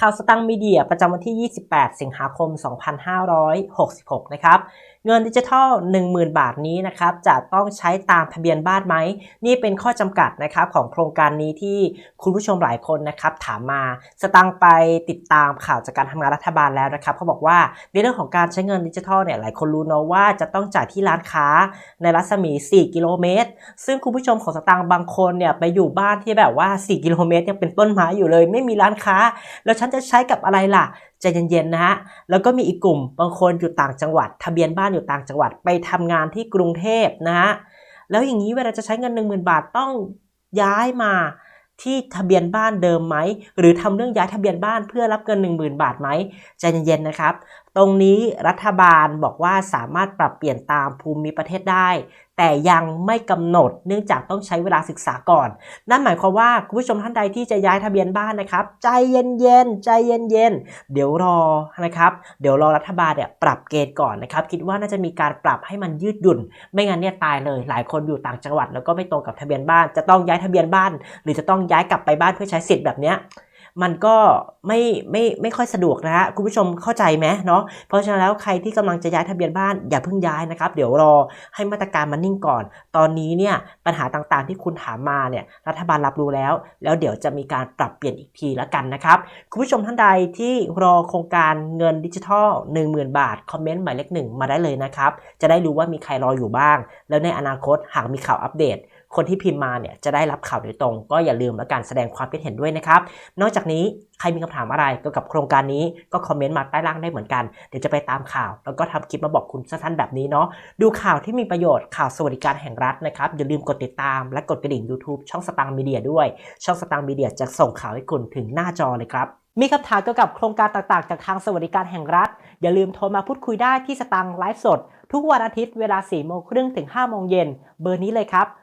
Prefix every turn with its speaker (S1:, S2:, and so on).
S1: ข่าวสตังมีเดียประจำวันที่ 28 สิงหาคม 2566 นะครับ เงินดิจิทัล 10,000 บาทนี้นะครับ จะต้องใช้ตามทะเบียนบ้านไหม นี่เป็นข้อจำกัดนะครับของโครงการนี้ที่คุณผู้ชมหลายคนนะครับถามมา สตังค์ไปติดตามข่าวจากการทำงานรัฐบาลแล้วนะครับเขาบอกว่าในเรื่องของการใช้เงินดิจิทัลเนี่ยหลายคนรู้เนอะว่าจะต้องจ่ายที่ร้านค้าในรัศมี 4 กิโลเมตร ซึ่งคุณผู้ชมของสตังค์บางคนเนี่ยไปอยู่บ้านที่แบบว่า 4 กิโลเมตรยังเป็นต้นไม้อยู่เลย ไม่มีร้านค้าแล้วฉันจะใช้กับอะไรล่ะใจเย็นๆนะฮะแล้วก็มีอีกกลุ่มบางคนอยู่ต่างจังหวัด ทะเบียนบ้านอยู่ต่างจังหวัดไปทำงานที่กรุงเทพนะฮะแล้วอย่างนี้เวลาจะใช้เงิน 1 0,000 บาทต้องย้ายมาที่ทะเบียนบ้านเดิมไหม หรือทำเรื่องย้ายทะเบียนบ้านเพื่อรับเงิน 10,000 บาทไหมใจเย็นๆนะครับ ตรงนี้รัฐบาลบอกว่าสามารถปรับเปลี่ยนตามภูมิประเทศได้ แต่ยังไม่กำหนดเนื่องจากต้องใช้เวลาศึกษาก่อน นั่นหมายความว่าคุณผู้ชมท่านใดที่จะย้ายทะเบียนบ้านนะครับ ใจเย็นๆใจเย็นๆเดี๋ยวรอนะครับเดี๋ยวรอรัฐบาลเนี่ยปรับเกณฑ์ก่อนนะครับ คิดว่าน่าจะมีการปรับให้มันยืดหยุ่น ไม่งั้นเนี่ยตายเลย หลายคนอยู่ต่างจังหวัด แล้วก็ไม่ตรงกับทะเบียนบ้าน จะต้องย้ายทะเบียนบ้าน หรือจะต้องย้ายกลับไปบ้านเพื่อใช้สิทธิ์แบบเนี้ย มันก็ไม่ไม่ไม่ค่อยสะดวกนะฮะคุณผู้ชมเข้าใจไหมเนาะเพราะฉะนั้นแล้วใครที่กำลังจะย้ายทะเบียนบ้านอย่าเพิ่งย้ายนะครับ เดี๋ยวรอให้มาตรการมันนิ่งก่อน ตอนนี้เนี่ยปัญหาต่างๆที่คุณถามมาเนี่ยรัฐบาลรับรู้แล้ว แล้วเดี๋ยวจะมีการปรับเปลี่ยนอีกทีละกันนะครับ คุณผู้ชมท่านใดที่รอโครงการเงินดิจิทัล 10,000 บาท คอมเมนต์หมายเลขหนึ่งมาได้เลยนะครับจะได้รู้ว่ามีใครรออยู่บ้าง แล้วในอนาคตหากมีข่าวอัปเดต คนที่พิมพ์มาเนี่ยจะได้รับข่าวโดยตรง ก็อย่าลืมและการแสดงความคิดเห็นด้วยนะครับ นอกจากนี้ใครมีคำถามอะไรเกี่ยวกับโครงการนี้ก็คอมเมนต์มาใต้ล่างได้เหมือนกัน เดี๋ยวจะไปตามข่าว แล้วก็ทำคลิปมาบอกคุณสั้นๆแบบนี้เนาะดูข่าวที่มีประโยชน์ข่าวสวัสดิการแห่งรัฐนะครับอย่าลืมกดติดตามและกดกระดิ่ง YouTube ช่องสตางค์มีเดียด้วย ช่องสตางค์มีเดียจะส่งข่าวให้คุณถึงหน้าจอเลยครับมีคำถามเกี่ยวกับโครงการต่างๆ จากทางสวัสดิการแห่งรัฐ อย่าลืมโทรมาพูดคุยได้ที่สตางค์ไลฟ์สด ทุกวันอาทิตย์เวลา4โมงครึ่งถึง5โมงเย็นเบอร์นี้เลยครับ